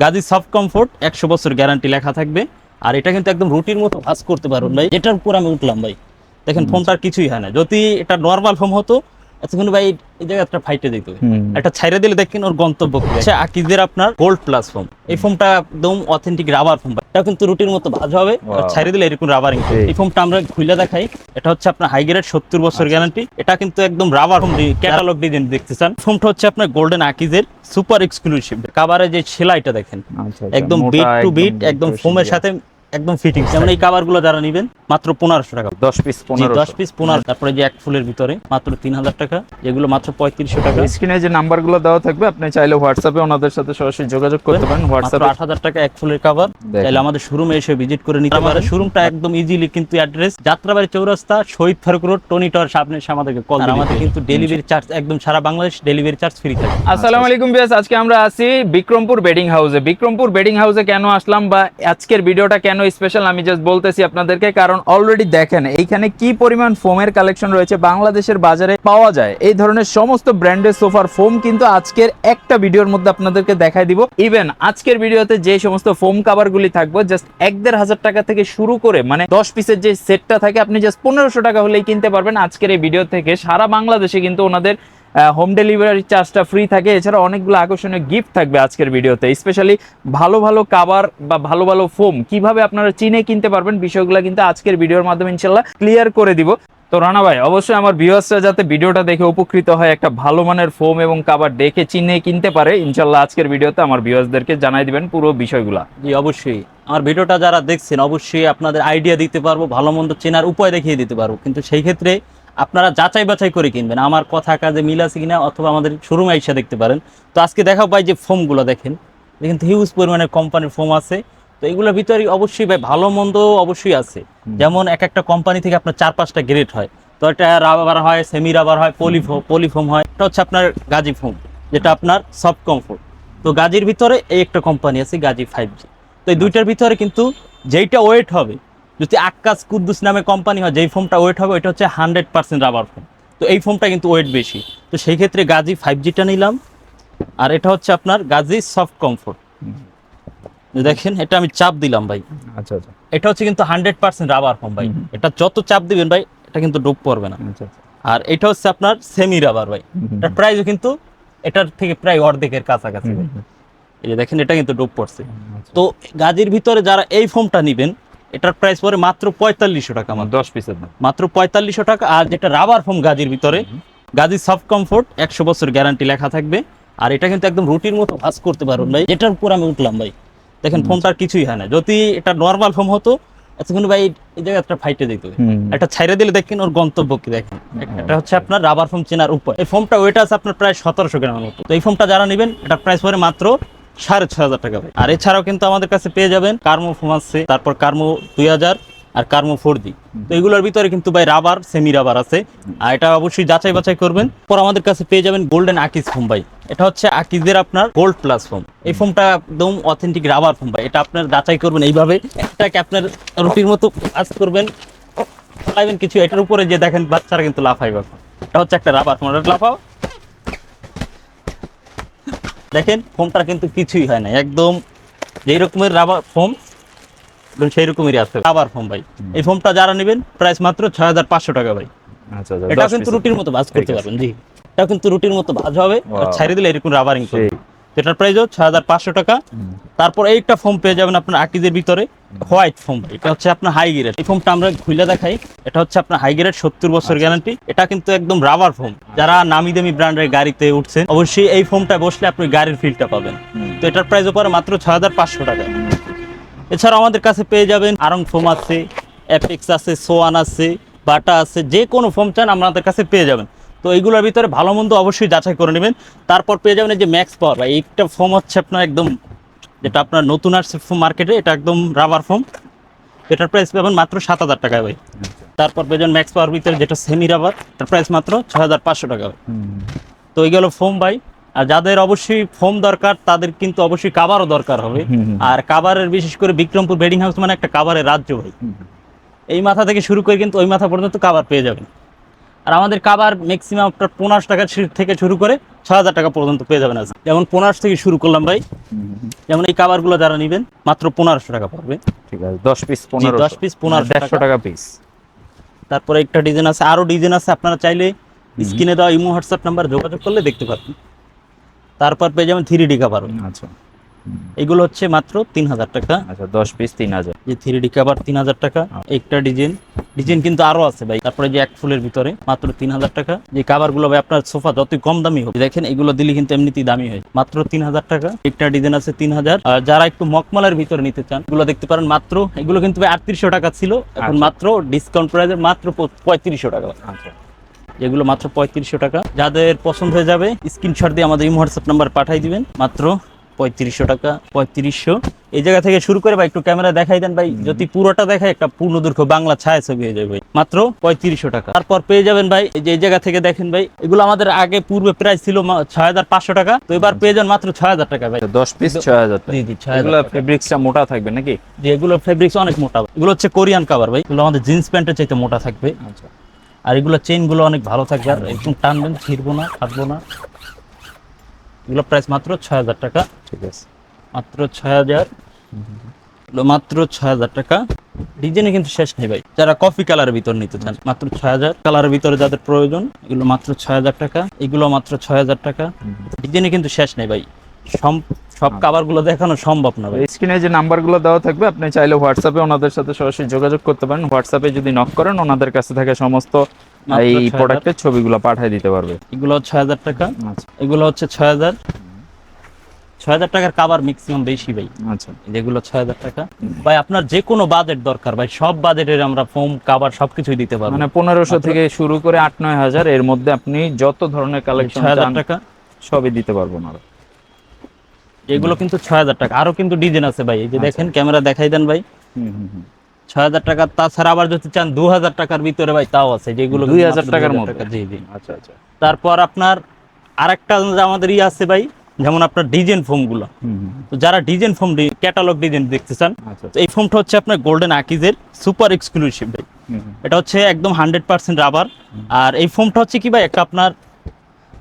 Gazi soft comfort একশো বছর guarantee লেখা থাকবে। আর এটা কিন্তু একদম রুটির মতো ভাজ করতে পারবেন ভাই। এটার উপর আমি উঠলাম ভাই। দেখেন ফোমটার কিছুই হয় না। যদি এটা নর্মাল ফোম হতো এতক্ষণ ভাই এই জায়গায় একটা ফাইটে দিত একটা ছাইরে দিলে দেখেন ওর গন্তব্য কি? আচ্ছা আকিজের আপনার গোল্ড প্লাস ফোম এই ফোমটা একদম অথেন্টিক রাবার ফোম এটা কিন্তু রুটির মতো ভাজ হবে. ছাইরে দিলে এরকম রাবারিং। এই ফোমটা আমরা খুলে দেখাই। এটা হচ্ছে আপনার হাই গ্রেড সত্তর বছর গ্যারান্টি এটা কিন্তু একদম রাবার ফোম ক্যাটালগ ডিজাইন দেখতে চান। ফোমটা হচ্ছে আপনার গোল্ডেন আকিজের সুপার এক্সক্লুসিভ কাভারে যে সেলাইটা দেখেন। আচ্ছা, একদম বিট টু বিট একদম ফোমের সাথে একদম ফিটিং যেমন এই কাভারগুলো যারা নিবেন মাত্র পনেরোশো টাকা। দশ পিস পনেরো দশ পিস পনেরো। তারপরে যে এক ফুলের ভিতরে মাত্র তিন হাজার টাকা যেগুলো মাত্র পঁয়ত্রিশশো টাকা। স্ক্রিনে যে নাম্বারগুলো দেওয়া থাকবে আপনি চাইলে হোয়াটসঅ্যাপে ওনাদের সাথে সরাসরি যোগাযোগ করতে পারেন। হোয়াটসঅ্যাপে আট হাজার টাকা এক ফুলের কাভার। চাইলে আমাদের শোরুমে এসে ভিজিট করে নিতে পারে শোরুমটা একদম ইজিলি কিন্তু address Jatrabari Chowrasta Shahid Faruk road Tony Tower সামনে এসে আমাদেরকে কল আর আমাদের কিন্তু ডেলিভারি চার্জ একদম সারা বাংলাদেশ ডেলিভারি চার্জ ফ্রি থাকে। আসসালামু আলাইকুম বিয়াস আজকে আমরা আছি বিক্রমপুর বেডিং হাউসে বিক্রমপুর বেডিং হাউসে কেন আসলাম বা আজকের ভিডিওটা কেন স্পেশাল আমি জাস্ট বলতেছি আপনাদেরকে, কারণ অলরেডি দেখেন, এইখানে কি পরিমাণ ফোমের কালেকশন রয়েছে বাংলাদেশের বাজারে পাওয়া যায়। এই ধরনের সমস্ত ব্র্যান্ডের সোফার ফোম কিন্তু আজকের একটা ভিডিওর মধ্যে আপনাদেরকে দেখাই দিব। ইভেন আজকের ভিডিওতে যে সমস্ত ফোম কাভারগুলি থাকবে জাস্ট এক দেড় হাজার টাকা থেকে শুরু করে মানে দশ পিসের যে সেটটা থাকে, আপনি জাস্ট পনেরোশো টাকা হলেই কিনতে পারবেন আজকের এই ভিডিও থেকে। সারা বাংলাদেশে কিন্তু ওনাদের হোম ডেলিভারি চার্জটা ফ্রি থাকে। এছাড়া অনেকগুলো আকর্ষণীয় গিফট থাকবে আজকের ভিডিওতে স্পেশালি ভালো ভালো কাভার বা ভালো ভালো ফোম কীভাবে আপনারা চিনে কিনতে পারবেন বিষয়গুলো কিন্তু আজকের ভিডিওর মাধ্যমে ইনশাল্লাহ ক্লিয়ার করে দিব। তো রানা ভাই, অবশ্যই আমার ভিউয়ার্সরা যাতে ভিডিওটা দেখে উপকৃত হয়, একটা ভালো মানের ফোম এবং কাবার দেখে চিনে কিনতে পারে, ইনশাল্লাহ আজকের ভিডিওতে আমার ভিউয়ার্সদেরকে জানাই দিবেন পুরো বিষয়গুলা। জি, অবশ্যই। আমার ভিডিওটা যারা দেখছেন, অবশ্যই আপনাদের আইডিয়া দিতে পারব, ভালো মন্দ চেনার উপায় দেখিয়ে দিতে পারব। কিন্তু সেই ক্ষেত্রে আপনারা যাচাই বাছাই করে কিনবেন। আমার কথা কাজে মিল আছে কিনা অথবা আমাদের শোরুমে আইসা দেখতে পারেন। তো আজকে দেখা পাই যে ফোমগুলো দেখেন। দেখেন হিউজ পরিমাণের কোম্পানির ফোম আছে। তো এগুলোর ভিতরে অবশ্যই ভাই ভালো মন্দ অবশ্যই আছে। যেমন এক একটা কোম্পানি থেকে আপনার চার পাঁচটা গ্রেড হয়। তো এটা রাবার হয় সেমি রাবার হয় পলিফোম পলিফোম হয়। এটা হচ্ছে আপনার গাজি ফোম যেটা আপনার সফট কমফোর্ট তো গাজির ভিতরে এই একটা কোম্পানি আছে গাজি ফাইভ জি তো এই দুইটার ভিতরে কিন্তু যেইটা ওয়েট হবে যদি আক্কাস কুদ্দুস নামে কোম্পানি হয় যেই ফোমটা ওয়েট হবে ওইটা হচ্ছে হান্ড্রেড পার্সেন্ট রাবার ফোম তো এই ফোমটা কিন্তু ওয়েট বেশি। তো সেই ক্ষেত্রে গাজি ফাইভ জিটা নিলাম। আর এটা হচ্ছে আপনার গাজি সফট কমফোর্ট দেখেন এটা আমি চাপ দিলাম ভাই। আচ্ছা আচ্ছা। এটা হচ্ছে কিন্তু হান্ড্রেড পার্সেন্ট রাবার ফোম ভাই। এটা যত চাপ দিবেন ভাই এটা কিন্তু ডুব পড়বে না। আচ্ছা আচ্ছা। আর এটা হচ্ছে আপনার সেমি রাবার ভাই। এটার প্রাইসও কিন্তু এটার থেকে প্রায় অর্ধেকের কাছাকাছি এই যে দেখেন এটা কিন্তু ডুব পড়ছে। আচ্ছা। তো গাজির ভিতরে যারা এই ফোমটা নিবেন এটার প্রাইস পরে মাত্র পঁয়তাল্লিশশো টাকা আমার দশ পিসের মাত্র পঁয়তাল্লিশশো টাকা। আর যেটা রাবার ফোম গাজির ভিতরে গাজি সফট কমফোর্ট একশো বছর গ্যারান্টি লেখা থাকবে। আর এটা কিন্তু একদম রুটির মতো ভাজ করতে পারবেন ভাই। এটার উপর আমি উঠলাম ভাই। দেখেন ফোমটার কিছুই হয় না। যদি এটা নর্মাল ফোম হতো এতক্ষণ ভাই এই জায়গায় একটা ফাইটে দিত। একটা ছাইরে দিলে দেখেন ওর গন্তব্য কি দেখেন। এটা হচ্ছে আপনার রাবার ফোম চেনার উপায় এই ফোমটা ওয়েট আছে আপনার প্রায় সতেরোশো গ্রামের মতো। তো এই ফোমটা যারা নেবেন এটা প্রাইস পরে মাত্র সাড়ে ছয় হাজার টাকা ভাই। আর এছাড়াও কিন্তু আমাদের কাছে পেয়ে যাবেন কার্মো ফোম আছে তারপর কার্মো দুই হাজার আর কার্মো ফোর জি। তো এগুলোর ভিতরে কিন্তু ভাই রাবার সেমি রাবার আছে। আর এটা অবশ্যই যাচাই বাছাই করবেন। পর আমাদের কাছে পেয়ে যাবেন গোল্ডেন আকিজ ফোম ভাই। এটা হচ্ছে আকিজের আপনার গোল্ড প্লাস ফোম এই ফোমটা একদম অথেন্টিক রাবার ফোম ভাই। এটা আপনার যাচাই করবেন এইভাবে। এটাকে আপনার রুটির মতো কাজ করবেন। চালাবেন কিছু, এটার উপরে যে দেখেন, বাচ্চারা কিন্তু লাফাই এটা হচ্ছে একটা রাবার। ফোম এটা লাফাও। দেখেন ফোমটা কিন্তু কিছুই হয় না। একদম যেই রকমের রাবার ফোম সেই রকমেরই আছে। রাবার ফোম ভাই। এই ফোমটা যারা নেবেন প্রাইস মাত্র ছয় হাজার পাঁচশো টাকা ভাই। আচ্ছা আচ্ছা এটা কিন্তু রুটির মতো ভাজ করতে পারবেন জি। এটা কিন্তু রুটির মতো ভাজ হবে। ছাড়িয়ে. দিলে এরকম রাবারিং সেই। এটার প্রাইসও ছয় হাজার পাঁচশো টাকা। তারপর এইটা ফোম পেয়ে যাবেন আপনার আকিজের ভিতরে হোয়াইট ফোম এটা হচ্ছে আপনার হাই গ্রেড এই ফোমটা আমরা খুলে দেখাই। এটা হচ্ছে আপনার হাই গ্রেড সত্তর বছর গ্যারান্টি এটা কিন্তু একদম রাবার ফোম যারা নামি দামি ব্র্যান্ডের গাড়িতে উঠছেন অবশ্যই এই ফোমটা বসলে আপনি গাড়ির ফিলটা পাবেন। তো এটার প্রাইস পরে মাত্র ছয় হাজার পাঁচশো টাকা। এছাড়াও আমাদের কাছে পেয়ে যাবেন আরং ফোম আছে অ্যাপেক্স আছে সোয়ান আছে বাটা আছে যে কোনো ফোম চান আমাদের কাছে পেয়ে যাবেন। তো এইগুলোর ভিতরে ভালো মন্দ অবশ্যই যাচাই করে নেবেন। তারপর পেয়ে যাবেন এই যে ম্যাক্স পাওয়ার ভাই একটা ফোম হচ্ছে আপনার একদম যেটা আপনার নতুন আসছে ফোম মার্কেটে এটা একদম রাবার ফোম এটার প্রাইস পাবেন মাত্র সাত হাজার টাকায় ভাই। তারপর পেয়ে যাবেন ম্যাক্স পাওয়ার ভিতরে যেটা সেমি রাবার তার প্রাইস মাত্র ছ হাজার পাঁচশো টাকা ভাই। তো এই গেল ফোম ভাই। আর যাদের অবশ্যই ফোম দরকার তাদের কিন্তু অবশ্যই কাবারও দরকার হবে। আর কাবারের বিশেষ করে বিক্রমপুর বেডিং হাউস মানে একটা কাবারের রাজ্য ভাই। এই মাথা থেকে শুরু করে কিন্তু ওই মাথা পর্যন্ত কাবার পেয়ে যাবেন। আর আমাদের কাবার ম্যাক্সিমাম আপনার পনেরোশো টাকা থেকে শুরু করে ছ হাজার টাকা পর্যন্ত পেয়ে যাবেন আজকে। যেমন পনেরোশো থেকে শুরু করলাম ভাই। যেমন এই কাবারগুলো যারা নেবেন মাত্র পনেরোশো টাকা পড়বে। ঠিক আছে দশ পিস পনেরো 10 piece 1500 দেড়শো টাকা। পিস তারপরে একটা ডিজাইন আছে আরও ডিজাইন আছে আপনারা চাইলে স্ক্রিনে দেওয়া ইমো হোয়াটসঅ্যাপ নাম্বার যোগাযোগ করলে দেখতে পারবেন। তারপর পেয়ে যাবেন থ্রি ডি কাভার আচ্ছা। এগুলো হচ্ছে মাত্র তিন হাজার টাকা। আচ্ছা দশ পিস তিন হাজার। যে থ্রি ডি কাভার তিন হাজার টাকা। একটা ডিজাইন। ডিজাইন কিন্তু আরও আছে ভাই। তারপরে যে এক ফুলের ভিতরে মাত্র তিন হাজার টাকা। যে কাভারগুলো ভাই আপনার সোফা যতই কম দামি হোক দেখেন এগুলো দিলে কিন্তু এমনিতেই দামি হয়। মাত্র তিন হাজার টাকা। একটা ডিজাইন আছে তিন হাজার। আর যারা একটু মকমলের ভিতরে নিতে চান এগুলো দেখতে পারেন মাত্র এগুলো কিন্তু ভাই আটত্রিশশো টাকা ছিল। এখন আচ্ছা। মাত্র ডিসকাউন্ট প্রাইসে মাত্র পঁয়ত্রিশশো টাকা। আচ্ছা। যেগুলো মাত্র পঁয়ত্রিশশো টাকা। যাদের পছন্দ হয়ে যাবে স্ক্রিনশট দিয়ে আমাদের হোয়াটসঅ্যাপ নাম্বার পাঠিয়ে দিবেন। মাত্র পঁয়ত্রিশশো টাকা পঁয়ত্রিশশো। এই জায়গা থেকে শুরু করে ভাই একটু ক্যামেরা দেখাই দেন ভাই। যদি পুরোটা দেখায় একটা পূর্ণ দৈর্ঘ্য বাংলা ছায়া ছবি হয়ে যাবে ভাই। মাত্র পঁয়ত্রিশশো টাকা। তারপর পেয়ে যাবেন ভাই এই যে এই জায়গা থেকে দেখেন ভাই এগুলো আমাদের আগে পূর্বে প্রাইস ছিল ছয় হাজার পাঁচশো টাকা। তো এবার পেয়ে যান মাত্র ছয় হাজার টাকা ভাই। দশ পিস ছয় হাজার জি জি ছয় হাজার এগুলো। ফেব্রিক্সটা মোটা থাকবে নাকি? যে এগুলো ফেব্রিক্স অনেক মোটা। এগুলো হচ্ছে কোরিয়ান কাভার ভাই। এগুলো আমাদের জিন্স প্যান্টের চাইতে মোটা থাকবে। আচ্ছা। আর এগুলো চেইনগুলো অনেক ভালো থাকবে। আর একদম টানবেন ছিঁড়বো না ফাটবো না। এগুলো প্রাইস মাত্র ছয় হাজার টাকা। ঠিক আছে। মাত্র ছয় হাজার। মাত্র ছয় হাজার টাকা। ডিজাইনে কিন্তু শেষ নেই ভাই। যারা কফি কালারের ভিতর নিতে চান মাত্র ছয় হাজার। কালারের ভিতরে যাদের প্রয়োজন এগুলো মাত্র ছয় হাজার টাকা। এগুলো মাত্র ছয় হাজার টাকা। ডিজাইনে কিন্তু শেষ নেই ভাই। সব কাভারগুলো দেখানো সম্ভব না ভাই। স্ক্রিনে যে নাম্বারগুলো দেওয়া থাকবে আপনি চাইলে হোয়াটসঅ্যাপে ওনাদের সাথে সরাসরি যোগাযোগ করতে পারেন। হোয়াটসঅ্যাপে যদি নক করেন ওনাদের কাছে থাকে সমস্ত এই প্রোডাক্টের ছবিগুলো পাঠিয়ে দিতে পারবে। এগুলো ছয় হাজার টাকা। আচ্ছা। এগুলো হচ্ছে ছয় হাজার। ছয় হাজার টাকার কাভার ম্যাক্সিমাম বেশি ভাই। আচ্ছা। যেগুলো ছয় হাজার টাকা। ভাই আপনার যে কোনো বাজেট দরকার ভাই সব বাজেটের আমরা ফোম কাভার সবকিছুই দিতে পারব। মানে পনেরোশো থেকে শুরু করে আট নয় হাজার এর মধ্যে আপনি যত ধরনের কালেকশন ছয় হাজার টাকা। সবই দিতে পারব না। এগুলো কিন্তু ছয় হাজার টাকা। আরও কিন্তু ডিজাইন আছে ভাই। এই যে আচ্ছা। দেখেন ক্যামেরা দেখাই দেন ভাই। হুম হুম হুম। ছয় হাজার টাকা তাছাড়া আবার যদি চান দু হাজার টাকার ভিতরে ভাই তাও আছে যেগুলো দুই হাজার টাকার মধ্যে? জি জি। আচ্ছা আচ্ছা। তারপর আপনার আরেকটা আমাদের ইয়ে আছে ভাই যেমন আপনার ডিজাইন ফোমগুলো। তো যারা ডিজাইন ফোম ক্যাটালগ ডিজাইন দেখতে চান আচ্ছা এই ফোমটা হচ্ছে আপনার গোল্ডেন আকিজের সুপার এক্সক্লুসিভ ভাই। এটা হচ্ছে একদম হান্ড্রেড পার্সেন্ট রাবার। আর এই ফোমটা হচ্ছে কি ভাই একটা আপনার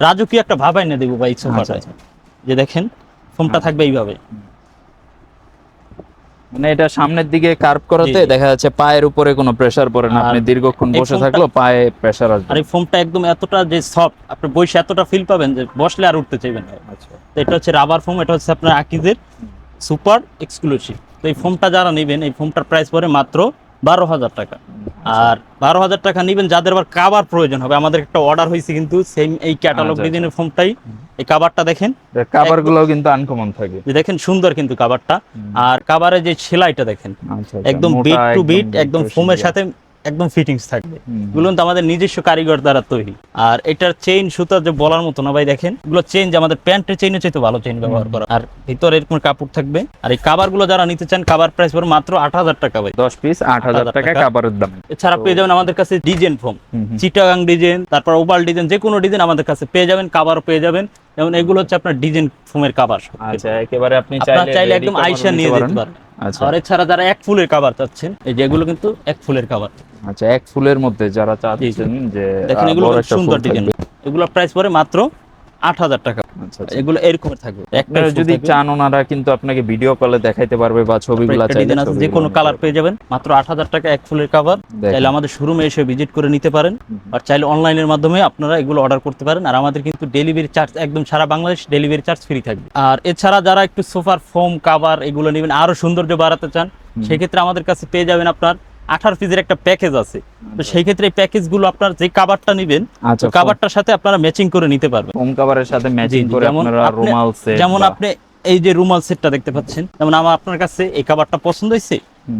রাজকীয় একটা ভাবাই না দেবো ভাই সোফাটা আচ্ছা। যে দেখেন ফোমটা থাকবে এইভাবে। মানে এটা সামনের দিকে কার্ভ করাতে। দেখা যাচ্ছে পায়ের উপরে কোনো প্রেসার পড়ে না। আপনি দীর্ঘক্ষণ বসে থাকল পায়ে প্রেসার আসবে। আর এই ফোমটা একদম এতটা যে সফট আপনি বসে এতটা ফিল পাবেন যে বসলে আর উঠতে চাইবেন না। আচ্ছা। তো এটা হচ্ছে রাবার ফোম এটা হচ্ছে আপনার আকিজের সুপার এক্সক্লুসিভ তো এই ফোমটা যারা নেবেন এই ফোমটার প্রাইস পড়ে মাত্র বারো হাজার টাকা। আর বারো হাজার টাকা নিবেন যাদের আবার কাবার প্রয়োজন হবে। আমাদের একটা অর্ডার হয়েছে কিন্তু সেম এই ক্যাটালগ আচ্ছা, ডিজাইনের ফর্মটাই এই কাবারটা দেখেন কাবারগুলো কিন্তু আনকমন থাকে। দেখেন সুন্দর কিন্তু কাবারটা আর কাবারে যে সেলাইটা দেখেন আচ্ছা একদম বিট টু বিট একদম ফোমের সাথে একদম ফিটিংস থাকবে। এগুলো কিন্তু আমাদের নিজস্ব কারিগর দ্বারা তৈরি। আর এটার চেইন সুতা যে বলার মতো না ভাই দেখেন? এগুলো চেইন যে আমাদের প্যান্টের চেইনের চাইতে ভালো চেইন ব্যবহার করা। আর ভিতরে এরকম কাপড় থাকবে? আর এই কাবারগুলো যারা নিতে চান কাবার প্রাইস পড়ে মাত্র আট হাজার টাকা ভাই। দশ পিস আট হাজার 8,000 টাকা। কাভারের দাম। এছাড়া পেয়ে যাবেন আমাদের কাছে ডিজাইন ফোম। চিটাগাং ডিজাইন তারপর ওভাল ডিজাইন যে কোনো ডিজাইন আমাদের কাছে পেয়ে যাবেন কাবারও পেয়ে যাবেন। যেমন এগুলো হচ্ছে আপনার ডিজাইন ফোমের কাবার আচ্ছা একেবারে আপনি চাইলে একদম আইসা নিয়ে যেতে পারেন। আচ্ছা। আর এছাড়া যারা এক ফুলের কাবার চাচ্ছেন এই যেগুলো কিন্তু এক ফুলের কাবার আচ্ছা এক ফুলের মধ্যে যারা চাচ্ছেন যে দেখেন এগুলো সুন্দর ডিজাইন এগুলো প্রাইস পড়ে মাত্র আট হাজার টাকা। আচ্ছা আচ্ছা। এগুলো এরকমের থাকবে। একটা যদি চান ওনারা কিন্তু আপনাকে ভিডিও কলে দেখাইতে পারবে বা ছবিগুলো যে কোনো কালার পেয়ে যাবেন মাত্র আট হাজার টাকা এক ফুলের কাভার। চাইলে আমাদের শোরুমে এসে ভিজিট করে নিতে পারেন। আর চাইলে অনলাইনের মাধ্যমে আপনারা এগুলো অর্ডার করতে পারেন। আর আমাদের কিন্তু ডেলিভারি চার্জ একদম সারা বাংলাদেশ ডেলিভারি চার্জ ফ্রি থাকবে। আর এছাড়া যারা একটু সোফার ফোম কাভার এগুলো নেবেন আরও সৌন্দর্য বাড়াতে চান সেক্ষেত্রে আমাদের কাছে পেয়ে যাবেন আপনার আঠারো পিসের একটা প্যাকেজ আছে। তো সেই ক্ষেত্রে এই প্যাকেজগুলো আপনার যে কাভারটা নেবেন আচ্ছা কাভারটার সাথে আপনারা ম্যাচিং করে নিতে পারবেন। হোম কাভারের সাথে ম্যাচিং করে আপনারা রুমাল সেট যেমন আপনি এই যে রুমাল সেটটা দেখতে পাচ্ছেন যেমন আমার আপনার কাছে এই কাভারটা পছন্দ হয়েছে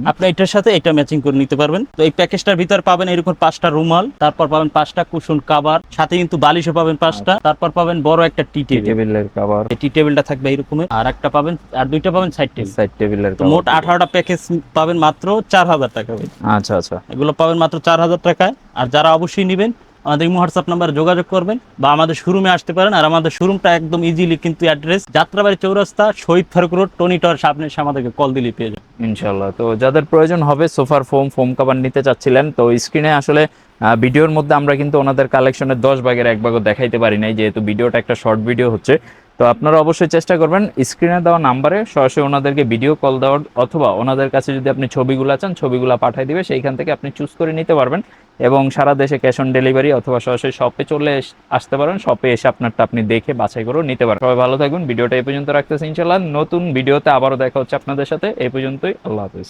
আপনি এটার সাথে এটা ম্যাচিং করে নিতে পারবেন। তো এই প্যাকেজটার ভিতর পাবেন এরকম পাঁচটা রুমাল তারপর পাবেন পাঁচটা কুশন কাভার সাথে কিন্তু বালিশও পাবেন পাঁচটা তারপর পাবেন বড় একটা টি টেবিল টেবিলের কাবার এই টি টেবিলটা থাকবে এইরকমের আর একটা পাবেন আর দুইটা পাবেন সাইড টেবিল সাইড টেবিলের মোট আঠারোটা প্যাকেজ পাবেন মাত্র চার হাজার টাকা। আচ্ছা আচ্ছা। এগুলো পাবেন মাত্র চার হাজার টাকায় আর যারা অবশ্যই নেবেন আমাদের ইমো, হোয়াটসঅ্যাপ নাম্বারে যোগাযোগ করবেন বা আমাদের শোরুমে আসতে পারেন। আর আমাদের শোরুমটা একদম ইজিলি কিন্তু address Jatrabari Chowrasta, Shahid Faruk road, Tony Tower সামনে আমাদেরকে কল দিলে পেয়ে যাবেন। ইনশাল্লাহ তো যাদের প্রয়োজন হবে, সোফার ফোম ফোম কাভার নিতে চাচ্ছিলেন, তো স্ক্রিনে আসলে ভিডিওর মধ্যে আমরা কিন্তু ওনাদের কালেকশনের দশ ভাগের এক ভাগও দেখাইতে পারি নাই, যেহেতু ভিডিওটা একটা শর্ট ভিডিও হচ্ছে। তো আপনারা অবশ্যই চেষ্টা করবেন স্ক্রিনে দেওয়া নাম্বারে সরাসরি ওনাদেরকে ভিডিও কল দেওয়ার, অথবা ওনাদের কাছে যদি আপনি ছবিগুলো চান, ছবিগুলো পাঠিয়ে দিবে, সেইখান থেকে আপনি চুজ করে নিতে পারবেন। এবং সারা দেশে ক্যাশ অন ডেলিভারি অথবা সরাসরি শপে চলে আসতে পারেন শপে এসে আপনারটা আপনি দেখে বাছাই করেও নিতে পারেন। সবাই ভালো থাকবেন, ভিডিওটা এই পর্যন্ত রাখতেছি ইনশাল্লাহ নতুন ভিডিওতে আবারও দেখা হচ্ছে আপনাদের সাথে, এই পর্যন্তই, আল্লাহ হাফিজ।